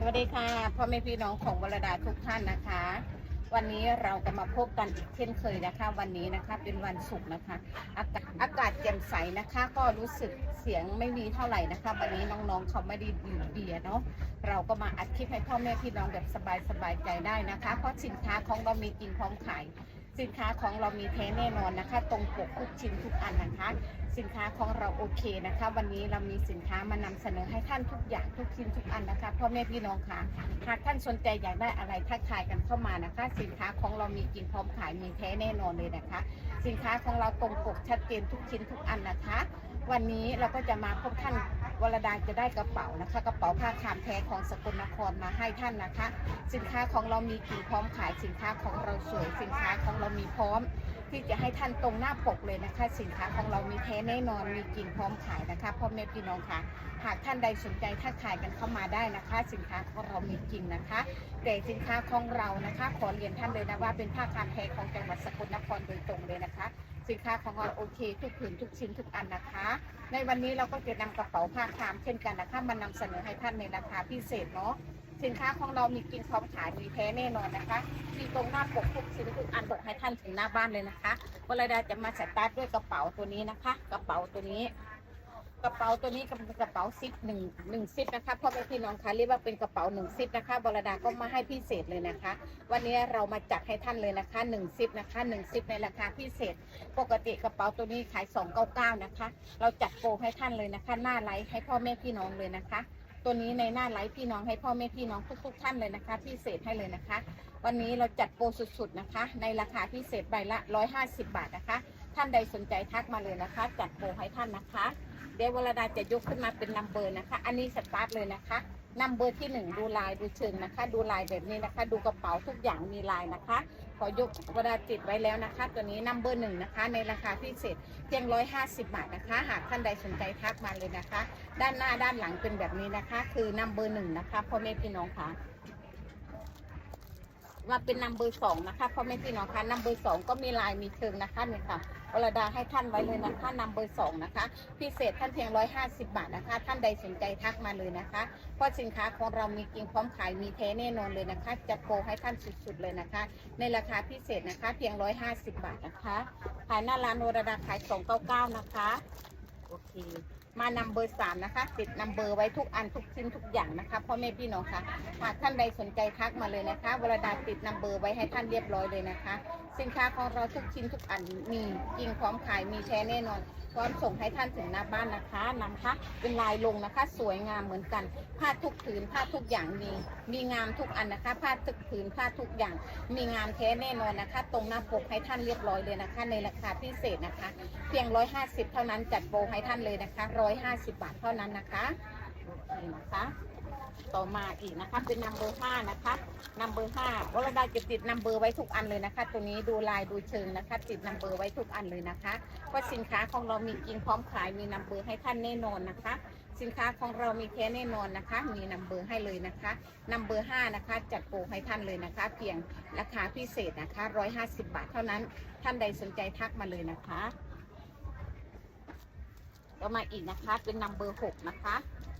สวัสดีค่ะพ่อแม่พี่น้องของวรดาทุกท่านนะคะ วันนี้เราก็มาพบกันอีกเช่นเคยนะคะ วันนี้นะคะเป็นวันศุกร์นะคะ อากาศอากาศแจ่มใสนะคะ ก็รู้สึกเสียงไม่มีเท่าไหร่นะคะ วันนี้น้องๆเขาไม่ได้ดื่มเบียร์เนาะเราก็มาอัดคลิปให้พ่อแม่พี่น้องแบบสบายๆใจได้นะคะ เพราะสินค้าของเรามีจริงพร้อมขาย สินค้าของเรามีแท้แน่นอนนะคะ ตรงปกทุกชิ้นทุกอันนะคะ สินค้าของเราโอเคนะคะ วันนี้เรามีสินค้ามานำเสนอให้ท่านทุกอย่างทุกชิ้นทุกอันนะคะพ่อแม่พี่น้องค่ะหากท่านสนใจอยากได้อะไรทักทายกันเข้ามานะคะ สินค้าของเรามีจริงพร้อมขายมีแท้แน่นอนเลยนะคะ สินค้าของเราตรงปกชัดเจนทุกชิ้นทุกอันนะคะ วันนี้เราก็จะมาพบท่านวรดาจะได้กระเป๋านะคะ กระเป๋าผ้าคามแท้ของสกลนครมาให้ท่านนะคะ สินค้าของเรามีจริงพร้อมขายสินค้าของเราสวยสินค้าของเรามีพร้อม ที่จะให้ท่านตรงหน้าปกเลยนะคะ สินค้าของเรามีแท้แน่นอนมีจริงพร้อมขายนะคะพ่อแม่พี่น้องค่ะหากท่านใดสนใจทักทายกันเข้ามาได้นะคะ สินค้าของเรามีจริงนะคะ แต่สินค้าของเรานะคะ ขอเรียนท่านเลยนะว่าเป็นผ้าคามแท้ของจังหวัดสกลนครโดยตรงเลยนะคะ สินค้าของเราโอเค ทุกผืนทุกชิ้นทุกอันนะคะ ในวันนี้เราก็จะนำกระเป๋าผ้าคามเช่นกันนะคะมานำเสนอให้ท่านในราคาพิเศษเนาะสินค้าของเรามีกินพร้อมขายมีแท้แน่นอนนะคะ มีตรงหน้าปกทุกชิ้นทุกอันเปิดให้ท่านถึงหน้าบ้านเลยนะคะวลาดาจะมาสตาร์ทด้วยกระเป๋าตัวนี้นะคะ กระเป๋าตัวนี้ กระเป๋าตัวนี้เป็นกระเป๋าซิปหนึ่งหนึ่งซิปนะคะพ่อแม่พี่น้องคะเรียกว่าเป็นกระเป๋าหนึ่งซิปนะคะบรดาก็มาให้พิเศษเลยนะคะ วันนี้เรามาจัดให้ท่านเลยนะคะหนึ่งซิปนะคะหนึ่งซิปในราคาพิเศษ ปกติกระเป๋าตัวนี้ขาย299นะคะ เราจัดโปรให้ท่านเลยนะคะ หน้าไลฟ์ให้พ่อแม่พี่น้องเลยนะคะ ตัวนี้ในหน้าไลฟ์พี่น้องให้พ่อแม่พี่น้องทุก ๆ ท่านเลยนะคะ พิเศษให้เลยนะคะ วันนี้เราจัดโปรสุดๆนะคะ ในราคาพิเศษใบละ 150 บาทนะคะ ท่านใดสนใจทักมาเลยนะคะ จัดโปรให้ท่านนะคะ เดี๋ยววรดาจะยกขึ้นมาเป็นนัมเบอร์นะคะ อันนี้สตาร์ทเลยนะคะนัมเบอร์ที่หนึ่งดูลายดูเชิงนะคะ ดูลายแบบนี้นะคะ ดูกระเป๋าทุกอย่างมีลายนะคะ ขอยกวรดาติดไว้แล้วนะคะ ตัวนี้นัมเบอร์หนึ่งนะคะ ในราคาพิเศษเพียง150บาทนะคะ หากท่านใดสนใจทักมาเลยนะคะ ด้านหน้าด้านหลังเป็นแบบนี้นะคะ คือนัมเบอร์หนึ่งนะคะพ่อแม่พี่น้องค่ะ มาเป็นนัมเบอร์สองนะคะพ่อแม่พี่น้องคะนัมเบอร์สองก็มีลายมีเชิงนะคะเนี่ยค่ะวรดาให้ท่านไว้เลยนะคะนัมเบอร์สองนะคะ พิเศษท่านเพียง150บาทนะคะ ท่านใดสนใจทักมาเลยนะคะ เพราะสินค้าของเรามีจริงพร้อมขายมีแท้แน่นอนเลยนะคะจัดโปรให้ท่านสุดๆเลยนะคะ ในราคาพิเศษนะคะเพียง150บาทนะคะ ขายหน้าร้านวรดาขาย299นะคะ โอเค มานำเบอร์สามนะคะ ติดนำเบอร์ไว้ทุกอันทุกชิ้นทุกอย่างนะคะพ่อแม่พี่น้องคะหากท่านใดสนใจทักมาเลยนะคะวรดาติดนำเบอร์ไว้ให้ท่านเรียบร้อยเลยนะคะ สินค้าของเราทุกชิ้นทุกอันมีจริงพร้อมขายมีแท้แน่นอนพร้อมส่งให้ท่านถึงหน้าบ้านนะคะนำคะเป็นลายลงนะคะ สวยงามเหมือนกันผ้าทุกผืนผ้าทุกอย่างมีมีงามทุกอันนะคะผ้าทุกผืนผ้าทุกอย่าง มีงามแท้แน่นอนนะคะ ตรงหน้าปกให้ท่านเรียบร้อยเลยนะคะ ในราคาพิเศษนะคะ เพียง 150 เท่านั้นจัดโปรให้ท่านเลยนะคะรอ150 บาทเท่านั้นนะคะโอเคนะคะ ต่อมาอีกนะคะ เป็นนัมเบอร์ห้านะคะนัมเบอร์ห้าวรดาจะติดนัมเบอร์ไว้ทุกอันเลยนะคะ ตัวนี้ดูลายดูเชิงนะคะ ติดนัมเบอร์ไว้ทุกอันเลยนะคะเพราะสินค้าของเรามีจริงพร้อมขายมีนัมเบอร์ให้ท่านแน่นอนนะคะ สินค้าของเรามีแท้แน่นอนนะคะ มีนัมเบอร์ให้เลยนะคะนัมเบอร์ห้านะคะ จัดโปรให้ท่านเลยนะคะ เพียงราคาพิเศษนะคะ150 บาทเท่านั้น ท่านใดสนใจทักมาเลยนะคะ ต่อมาอีกนะคะ เป็นนัมเบอร์หกนะคะ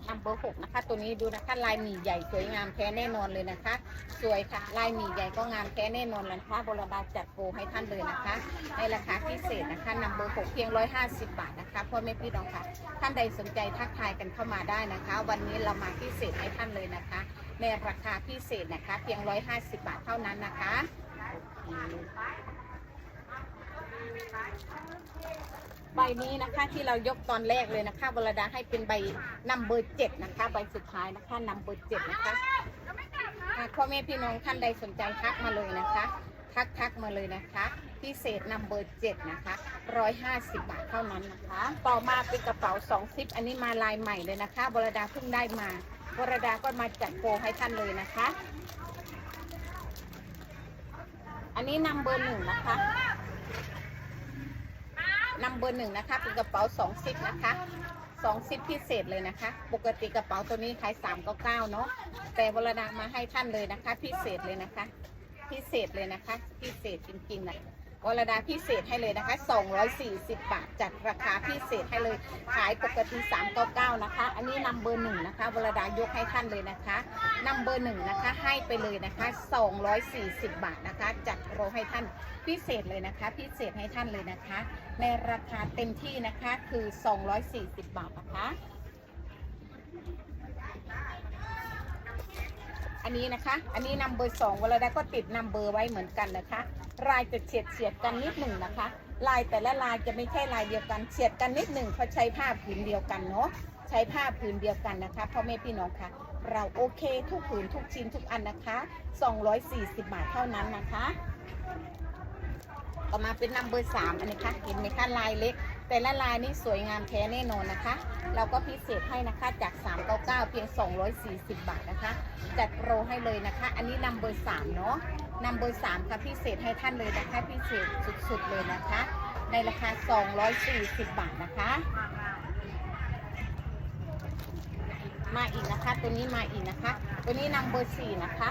นัมเบอร์หกนะคะ ตัวนี้ดูนะคะลายหมี่ใหญ่สวยงามแท้แน่นอนเลยนะคะ สวยค่ะลายหมี่ใหญ่ก็งามแท้แน่นอนเลยนะคะบรดาจัดโปรให้ท่านเลยนะคะในราคาพิเศษนะคะนัมเบอร์หกเพียง150บบาทนะคะพ่อแม่พี่น้องค่ะ ท่านใดสนใจทักทายกันเข้ามาได้นะคะ วันนี้เรามาพิเศษให้ท่านเลยนะคะ ในราคาพิเศษนะคะ เพียง150บบาทเท่านั้นนะคะ ใบนี้นะคะที่เรายกตอนแรกเลยนะคะวรดาให้เป็นใบนัมเบอร์เจ็ดนะคะ ใบสุดท้ายนะคะนัมเบอร์เจ็ดนะคะหากพ่อแม่พี่น้องท่านใดสนใจทักมาเลยนะคะ ทักทักมาเลยนะคะพิเศษนัมเบอร์เจ็ดนะคะร้อยห้าสิบบาทเท่านั้นนะคะ ต่อมาเป็นกระเป๋าสองซิปอันนี้มาลายใหม่เลยนะคะบรดาเพิ่งได้มาวรดาก็มาจัดโปรให้ท่านเลยนะคะ อันนี้นัมเบอร์หนึ่งนะคะ เบอร์หนึ่งนะคะเป็นกระเป๋าสองซิปนะคะสองซิปพิเศษเลยนะคะ ปกติกระเป๋าตัวนี้ขายสามเก้าเก้าเนาะแต่วรดามาให้ท่านเลยนะคะ พิเศษเลยนะคะ พิเศษเลยนะคะ พิเศษจริงๆนะ วรดาพิเศษให้เลยนะคะ 240 บาทจัดราคาพิเศษให้เลย ขายปกติ 399 นะคะ อันนี้นำเบอร์หนึ่งนะคะวรดายกให้ท่านเลยนะคะนำเบอร์หนึ่งนะคะ ให้ไปเลยนะคะ 240 บาทนะคะ จัดโรให้ท่านพิเศษเลยนะคะ พิเศษให้ท่านเลยนะคะ ในราคาเต็มที่นะคะคือ 240 บาทนะคะ อันนี้นะคะ อันนี้นำเบอร์สองเวลาได้ก็ติดนำเบอร์ไว้เหมือนกันนะคะ ลายจะเฉียดเฉียดกันนิดหนึ่งนะคะ ลายแต่ละลายจะไม่ใช่ลายเดียวกันเฉียดกันนิดหนึ่งเพราะใช้ผ้าผืนเดียวกันเนาะใช้ผ้าผืนเดียวกันนะคะพ่อแม่พี่น้องคะเราโอเคทุกผืนทุกชิ้นทุกอันนะคะ 240 บาทเท่านั้นนะคะ ต่อมาเป็นนัมเบอร์สามอันนี้ค่ะเห็นไหมคะลายเล็ก แต่ละลายนี่สวยงามแท้แน่นอนนะคะ เราก็พิเศษให้นะคะจาก 399 เพียง 240 บาทนะคะ จัดโปรให้เลยนะคะ อันนี้นัมเบอร์สามเนาะนัมเบอร์สามค่ะพิเศษให้ท่านเลยนะคะ พิเศษสุดๆเลยนะคะ ในราคา 240 บาทนะคะ มาอีกนะคะ ตัวนี้มาอีกนะคะ ตัวนี้นัมเบอร์สี่นะคะ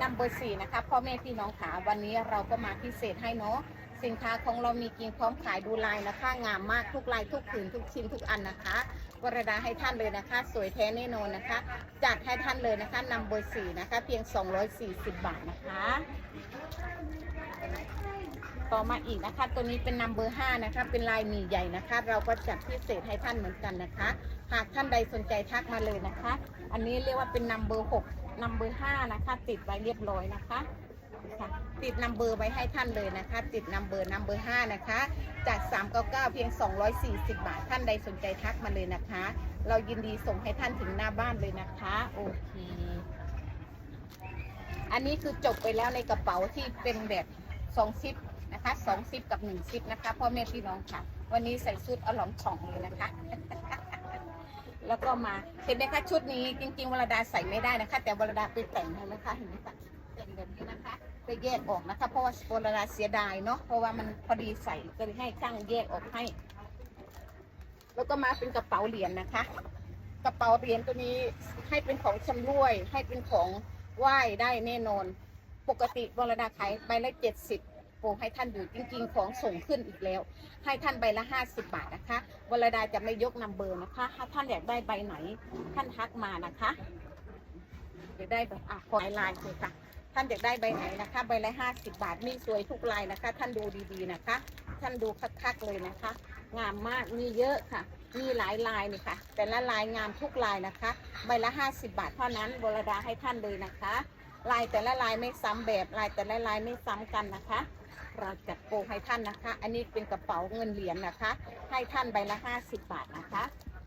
นัมเบอร์สี่นะคะพ่อแม่พี่น้องขาวันนี้เราก็มาพิเศษให้เนาะ สินค้าของเรามีกินพร้อมขายดูลายนะคะ งามมากทุกลายทุกผืนทุกชิ้นทุกอันนะคะวรดาให้ท่านเลยนะคะ สวยแท้แน่นอนนะคะ จัดให้ท่านเลยนะคะนัมเบอร์สี่นะคะ เพียง 240 บาทนะคะ ต่อมาอีกนะคะ ตัวนี้เป็นนัมเบอร์ห้านะคะ เป็นลายหมี่ใหญ่นะคะ เราก็จัดพิเศษให้ท่านเหมือนกันนะคะ หากท่านใดสนใจทักมาเลยนะคะ อันนี้เรียกว่าเป็นนัมเบอร์หกนัมเบอร์ห้านะคะ ติดไว้เรียบร้อยนะคะ ค่ะติดนัมเบอร์ไว้ให้ท่านเลยนะคะ ติดนัมเบอร์นัมเบอร์ห้านะคะ จาก 399 เพียง 240 บาท ท่านใดสนใจทักมาเลยนะคะ เรายินดีส่งให้ท่านถึงหน้าบ้านเลยนะคะโอเค อันนี้คือจบไปแล้วในกระเป๋าที่เป็นแบบสองซิปนะคะสองซิปกับหนึ่งซิปนะคะพ่อแม่พี่น้องค่ะ วันนี้ใส่ชุดอลองช่องเลยนะคะแล้วก็มาเห็นไหมคะชุดนี้จริงๆวรดาใส่ไม่ได้นะคะ แต่วรดาไปแต่งเห็นไหมคะเห็นไหมคะแต่งแบบนี้นะคะ ไปแยกออกนะคะ เพราะว่าวรดาเสียดายเนาะเพราะว่ามันพอดีใส่ก็เลยให้ช่างแยกออกให้ แล้วก็มาเป็นกระเป๋าเหรียญนะคะ กระเป๋าเหรียญตัวนี้ให้เป็นของชำร่วย ให้เป็นของไหว้ได้แน่นอน ปกติวรดาขายใบละเจ็ดสิบโปรให้ท่านอยู่จริงๆ ของส่งขึ้นอีกแล้ว ให้ท่านใบละห้าสิบบาทนะคะวรดาจะไม่ยกนำเบอร์นะคะถ้าท่านอยากได้ใบไหน ท่านทักมานะคะอยากได้แบบอะขอลายเลยค่ะ ท่านอยากได้ใบไหนนะคะ ใบละห้าสิบบาทมีสวยทุกลายนะคะ ท่านดูดีๆนะคะ ท่านดูคักๆเลยนะคะ งามมากมีเยอะค่ะ มีหลายลายนี่ค่ะ แต่ละลายงามทุกลายนะคะ ใบละห้าสิบบาทเท่านั้นวรดาให้ท่านเลยนะคะ ลายแต่ละลายไม่ซ้ำแบบลายแต่ละลายไม่ซ้ำกันนะคะเราจัดโปรให้ท่านนะคะ อันนี้เป็นกระเป๋าเงินเหรียญนะคะ ให้ท่านใบละห้าสิบบาทนะคะ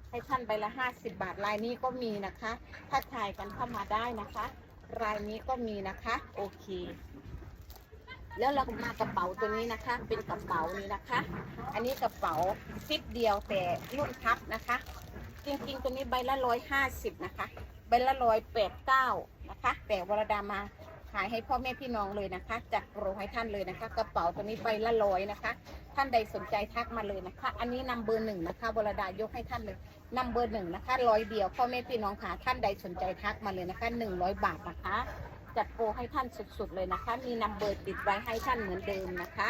ให้ท่านใบละห้าสิบบาทลายนี้ก็มีนะคะ ถ้าทายกันเข้ามาได้นะคะ รายนี้ก็มีนะคะ โอเค แล้วเรามากระเป๋าตัวนี้นะคะ เป็นกระเป๋านี้นะคะ อันนี้กระเป๋าซิปเดียวแต่รุ่นพับนะคะ จริงๆตัวนี้ใบละร้อยห้าสิบนะคะ ใบละร้อยแปดเก้านะคะ แต่วรดามา ขายให้พ่อแม่พี่น้องเลยนะคะจัดโปรให้ท่านเลยนะคะ กระเป๋าตัวนี้ใบละร้อยนะคะ ท่านใดสนใจทักมาเลยนะคะ อันนี้นำเบอร์หนึ่งนะคะวรดายกให้ท่านเลยนำเบอร์หนึ่งนะคะร้อยเดียวพ่อแม่พี่น้องค่ะท่านใดสนใจทักมาเลยนะคะหนึ่งร้อยบาทนะคะ จัดโปรให้ท่านสุดๆเลยนะคะ มีนัมเบอร์ติดไว้ให้ท่านเหมือนเดิมนะคะ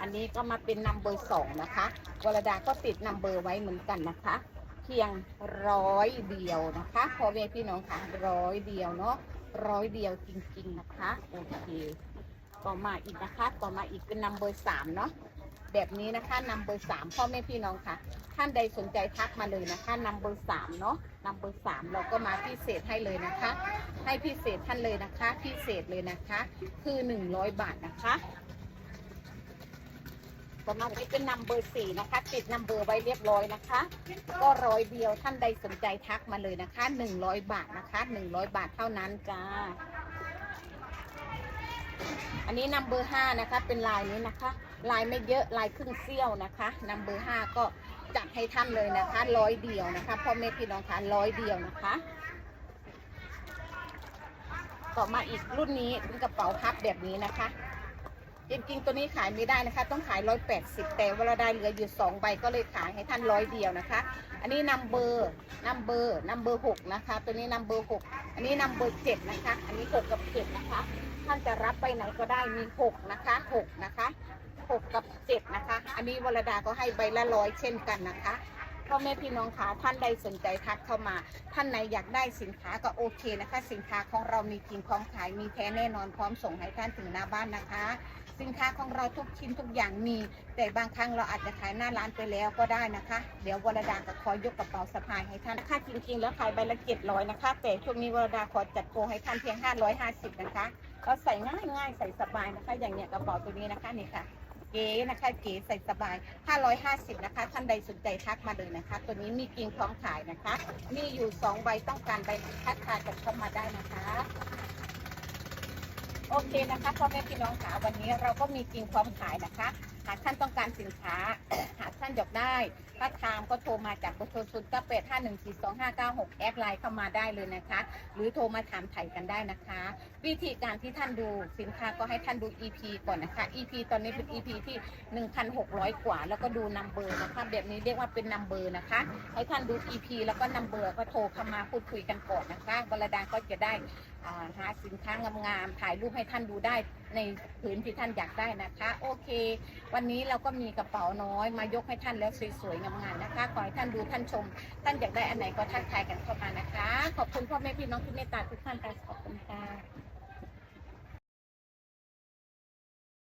อันนี้ก็มาเป็นนัมเบอร์สองนะคะวรดาก็ติดนัมเบอร์ไว้เหมือนกันนะคะเพียงร้อยเดียวนะคะพ่อแม่พี่น้องค่ะร้อยเดียวเนาะ ร้อยเดียวจริง ๆ นะคะ โอเค ต่อมาอีกนะคะ ต่อมาอีกเป็นนัมเบอร์สามเนาะ แบบนี้นะคะนัมเบอร์สามพ่อแม่พี่น้องค่ะ ท่านใดสนใจทักมาเลยนะคะนัมเบอร์สามเนาะนัมเบอร์สามเราก็มาพิเศษให้เลยนะคะ ให้พิเศษท่านเลยนะคะ พิเศษเลยนะคะ คือหนึ่งร้อยบาทนะคะ ต่อมาอันนี้เป็นนัมเบอร์สี่นะคะ ติดนัมเบอร์ไว้เรียบร้อยนะคะ ก็ร้อยเดียวท่านใดสนใจทักมาเลยนะคะหนึ่งร้อยบาทนะคะหนึ่งร้อยบาทเท่านั้นจ้า อันนี้นัมเบอร์ห้านะคะ เป็นลายนี้นะคะ ลายไม่เยอะลายครึ่งเสี้ยวนะคะนัมเบอร์ห้าก็จัดให้ท่านเลยนะคะร้อยเดียวนะคะพ่อแม่พี่น้องคะร้อยเดียวนะคะต่อมาอีกรุ่นนี้เป็นกระเป๋าพับแบบนี้นะคะ จริงๆตัวนี้ขายไม่ได้นะคะ ต้องขายร้อยแปดสิบแต่เวลาได้เหลืออยู่สองใบก็เลยขายให้ท่านร้อยเดียวนะคะ อันนี้นัมเบอร์นัมเบอร์นัมเบอร์หกนะคะ ตัวนี้นัมเบอร์หกอันนี้นัมเบอร์เจ็ดนะคะ อันนี้หกกับเจ็ดนะคะ ท่านจะรับไปไหนก็ได้มีหกนะคะหกนะคะหกกับเจ็ดนะคะ อันนี้วรดาก็ให้ใบละร้อยเช่นกันนะคะพ่อแม่พี่น้องคะท่านใดสนใจทักเข้ามา ท่านไหนอยากได้สินค้าก็โอเคนะคะ สินค้าของเรามีจริงพร้อมขายมีแท้แน่นอนพร้อมส่งให้ท่านถึงหน้าบ้านนะคะ สินค้าของเราทุกชิ้นทุกอย่างมี แต่บางครั้งเราอาจจะขายหน้าร้านไปแล้วก็ได้นะคะ เดี๋ยววรดาก็ขอยกกระเป๋าสะพายให้ท่านค่าจริงๆ แล้วขายใบละเจ็ดร้อยนะคะ แต่ช่วงนี้วรดาขอจัดโปรให้ท่านเพียง550นะคะก็ใส่ง่ายๆใส่สบายนะคะ อย่างเนี้ยกระเป๋าตัวนี้นะคะนี่ค่ะเก๋นะคะเก๋ใส่สบาย 550 นะคะ ท่านใดสนใจทักมาเลยนะคะ ตัวนี้มีจริงพร้อมขายนะคะ มีอยู่ 2 ใบต้องการใบทักทายกันเข้ามาได้นะคะ โอเคนะคะพ่อแม่พี่น้องค่ะวันนี้เราก็มีจริงพร้อมขายนะคะ หากท่านต้องการสินค้า หากท่านอยากได้ถ้าทามก็โทรมาจากเบอร์โทรศูนย์เก้าแปดห้าหนึ่งสี่สองห้าเก้าหกแอดไลน์เข้ามาได้เลยนะคะ หรือโทรมาถามไถ่กันได้นะคะ วิธีการที่ท่านดูสินค้าก็ให้ท่านดู EP ก่อนนะคะ EP ตอนนี้เป็น EP ที่1,600กร้อยกว่า แล้วก็ดูนัมเบอร์นะคะแบบนี้เรียกว่าเป็นนัมเบอร์นะคะ ให้ท่านดู EP แล้วก็นัมเบอร์ก็โทรเข้ามาพูดคุยกันก่อนนะคะวรดาก็จะได้หาสินค้างามๆถ่ายรูปให้ท่านดูได้ในผืนที่ท่านอยากได้นะคะ โอเค วันนี้เราก็มีกระเป๋าน้อยมายกให้ท่านแล้วสวยๆงามๆนะคะขอให้ท่านดูท่านชม ท่านอยากได้อันไหนก็ทักทายกันเข้ามานะคะ ขอบคุณพ่อแม่พี่น้องที่เมตตาทุกท่านค่ะขอบคุณค่ะ